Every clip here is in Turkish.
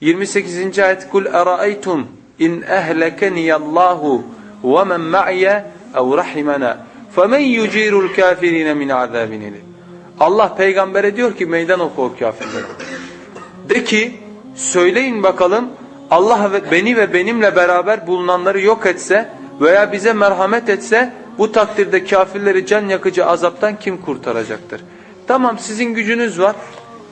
28. ayet kul eraeytum in ehlekeniyallahu ve men ma'ye ev rahimena femen yucirul kafirine min azabin. Allah peygambere diyor ki meydan oku o kafirlere. De ki söyleyin bakalım Allah beni ve benimle beraber bulunanları yok etse veya bize merhamet etse bu takdirde kafirleri can yakıcı azaptan kim kurtaracaktır? Tamam sizin gücünüz var.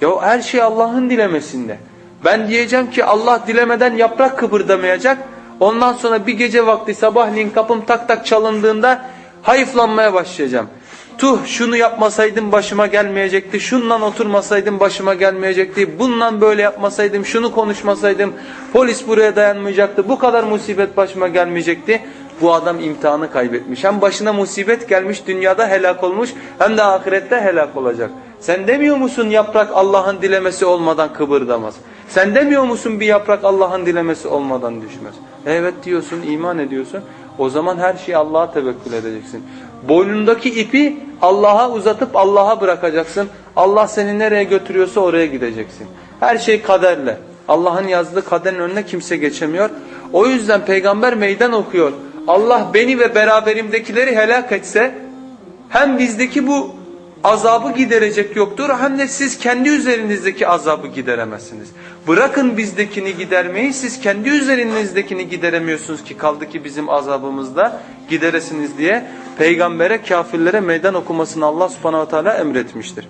Ya her şey Allah'ın dilemesinde. Ben diyeceğim ki Allah dilemeden yaprak kıpırdamayacak. Ondan sonra bir gece vakti sabahleyin kapım tak tak çalındığında hayıflanmaya başlayacağım. Tuh şunu yapmasaydım başıma gelmeyecekti. Şundan oturmasaydım başıma gelmeyecekti. Bundan böyle yapmasaydım, şunu konuşmasaydım polis buraya dayanmayacaktı. Bu kadar musibet başıma gelmeyecekti. Bu adam imtihanı kaybetmiş. Hem başına musibet gelmiş, dünyada helak olmuş hem de ahirette helak olacak. Sen demiyor musun yaprak Allah'ın dilemesi olmadan kıpırdamaz? Sen demiyor musun bir yaprak Allah'ın dilemesi olmadan düşmez? Evet diyorsun, iman ediyorsun. O zaman her şeyi Allah'a tevekkül edeceksin. Boynundaki ipi Allah'a uzatıp Allah'a bırakacaksın. Allah seni nereye götürüyorsa oraya gideceksin. Her şey kaderle. Allah'ın yazdığı kaderin önüne kimse geçemiyor. O yüzden peygamber meydan okuyor. Allah beni ve beraberimdekileri helak etse hem bizdeki bu azabı giderecek yoktur hem de siz kendi üzerinizdeki azabı gideremezsiniz. Bırakın bizdekini gidermeyi siz kendi üzerinizdekini gideremiyorsunuz ki kaldı ki bizim azabımızda gideresiniz diye peygambere kafirlere meydan okumasını Allah subhanahu teala emretmiştir.